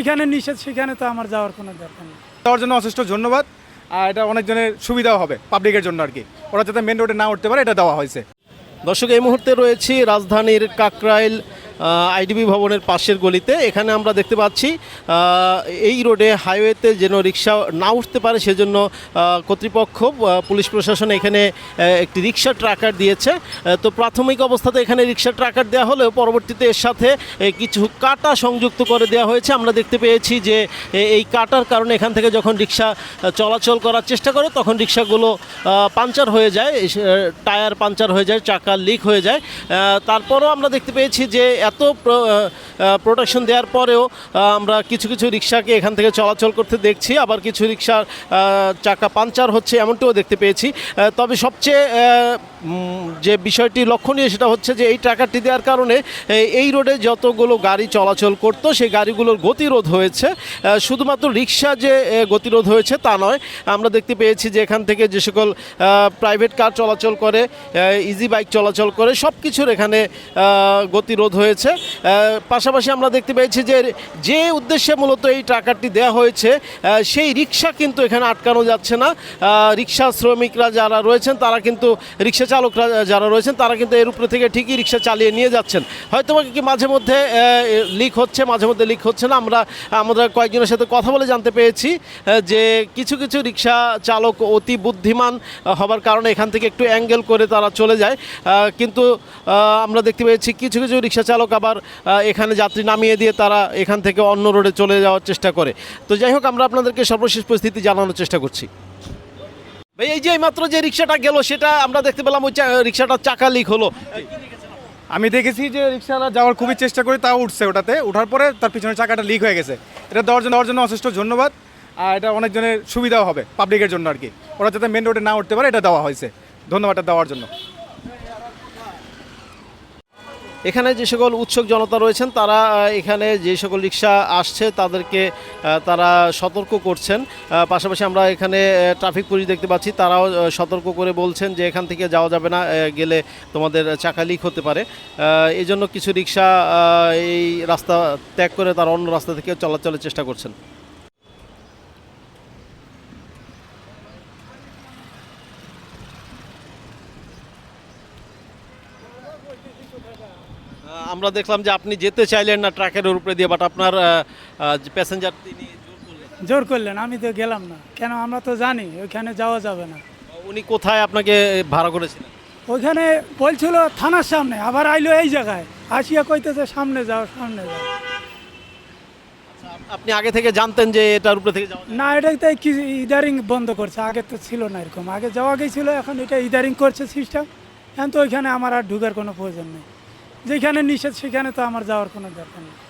এখানে নিষেধ সেখানে তো আমার যাওয়ার কোনো দরকার নেই। যাওয়ার জন্য অশেষ ধন্যবাদ। আর এটা অনেকজনের সুবিধাও হবে পাবলিকের জন্য আর কি। ওরা যাতে মেন রোডে না উঠতে পারে এটা দেওয়া হয়েছে। দর্শক এই মুহূর্তে রয়েছি রাজধানীর কাকরাইল আইডিবি ভবনের পাশের গলিতে। এখানে আমরা দেখতে পাচ্ছি এই রোডে হাইওয়েতে যেন রিক্সা না উঠতে পারে, সেজন্য কর্তৃপক্ষ পুলিশ প্রশাসন এখানে একটি রিক্সা ট্রাকার দিয়েছে। তো প্রাথমিক অবস্থাতে এখানে রিক্সা ট্রাকার দেওয়া হলেও পরবর্তীতে এর সাথে কিছু কাটা সংযুক্ত করে দেওয়া হয়েছে। আমরা দেখতে পেয়েছি যে এই কাটার কারণে এখান থেকে যখন রিক্সা চলাচল করার চেষ্টা করে, তখন রিক্সাগুলো পাঞ্চার হয়ে যায় টায়ার পাঞ্চার হয়ে যায়, চাকা লিক হয়ে যায়। তারপরও আমরা দেখতে পেয়েছি যে satu pro, uh, প্রোটেকশন দেওয়ার পরেও আমরা কিছু কিছু রিক্সাকে এখান থেকে চলাচল করতে দেখছি। আবার কিছু রিক্সার চাকা পাঞ্চার হচ্ছে এমনটিও দেখতে পেয়েছি। তবে সবচেয়ে যে বিষয়টি লক্ষণীয় সেটা হচ্ছে যে এই টাকাটি দেওয়ার কারণে এই- রোডে যতগুলো গাড়ি চলাচল করতো সেই গাড়িগুলোর গতিরোধ হয়েছে। শুধুমাত্র রিক্সা যে গতিরোধ হয়েছে তা নয় আমরা দেখতে পেয়েছি যে এখান থেকে যে সকল প্রাইভেট কার চলাচল করে ইজি বাইক চলাচল করে সব কিছুর এখানে গতিরোধ হয়েছে। আহ, পাশাপাশি আমরা দেখতে পেয়েছি যে যে উদ্দেশ্যে মূলত এই টাকাটি দেওয়া হয়েছে সেই রিক্সা কিন্তু এখানে আটকানো যাচ্ছে না। রিক্সা শ্রমিকরা যারা রয়েছেন তারা কিন্তু রিক্সা চালকরা যারা রয়েছেন তারা কিন্তু এর উপরে থেকে ঠিকই রিক্সা চালিয়ে নিয়ে যাচ্ছেন। হয়তো কি মাঝে মধ্যে লিক হচ্ছে মাঝে মধ্যে লিক হচ্ছে না। আমরা আমরা কয়েকজনের সাথে কথা বলে জানতে পেরেছি যে কিছু কিছু রিক্সা চালক অতি বুদ্ধিমান হবার কারণে এখান থেকে একটু অ্যাঙ্গেল করে তারা চলে যায়। কিন্তু আমরা দেখতে পেয়েছি কিছু কিছু রিক্সা চালক আবার আহ, এখানে যাত্রী নামিয়ে দিয়ে তারা এখান থেকে অন্য রোডে চলে যাওয়ার চেষ্টা করে। তো যাই হোক, আমরা আপনাদেরকে সর্বশেষ পরিস্থিতি জানানোর চেষ্টা করছি। ভাই, এই যে মাত্র যে রিক্সাটা গেল, সেটা আমরা দেখতে পেলাম ওই রিক্সাটার চাকা লিক হলো। আমি দেখেছি যে রিক্সাওয়ালা যাওয়ার খুবই চেষ্টা করে, তাও উঠছে ওটাতে। ওঠার পরে তার পিছনে চাকাটা লিক হয়ে গেছে। এটা দেওয়ার জন্য দেওয়ার জন্য অশেষ ধন্যবাদ। আর এটা অনেকজনের সুবিধাও হবে পাবলিকের জন্য আর কি। ওরা যাতে মেন রোডে না উঠতে পারে, এটা দেওয়া হয়েছে। ধন্যবাদটা দেওয়ার জন্য। এখানে যে সকল উৎসুক জনতা রয়েছেন, তারা এখানে যে সকল রিক্সা আসছে, তাদেরকে তারা সতর্ক করছেন। পাশাপাশি আমরা এখানে ট্রাফিক পুলিশ দেখতে পাচ্ছি, তারাও সতর্ক করে বলছেন যে এখান থেকে যাওয়া যাবে না গেলে তোমাদের চাকা লিক হতে পারে। এই জন্য কিছু রিক্সা এই রাস্তা ত্যাগ করে তারা অন্য রাস্তা থেকে চলাচলের চেষ্টা করছেন। আমরা দেখলাম যে আপনি যেতে চাইলেন না ট্রাকের উপরে দিয়ে বাট আপনার প্যাসেঞ্জার তিনি জোর করলেন। আমি তো গেলাম না। কেন আমরা তো জানি ওইখানে যাওয়া যাবে না। উনি কোথায় আপনাকে ভাড়া করেছিলেন? ওইখানে বলছিল থানার সামনে আবার আইলো এই জায়গায়। আসিয়া কইতেছে সামনে যাও সামনে যাও। আপনি আগে থেকে জানতেন যে এটার উপরে থেকে যাওয়া না এটাতে কি ইদারিং বন্ধ করছে আগে তো ছিল না এরকম। আগে যাওয়া গেছিল এখন এটা ইদারিং করছে সিস্টেম এখন তো ওইখানে আমার আর ঢুকার কোনো প্রয়োজন নেই। যেখানে নিষেধ সেখানে তো আমার যাওয়ার কোনো দরকার নেই।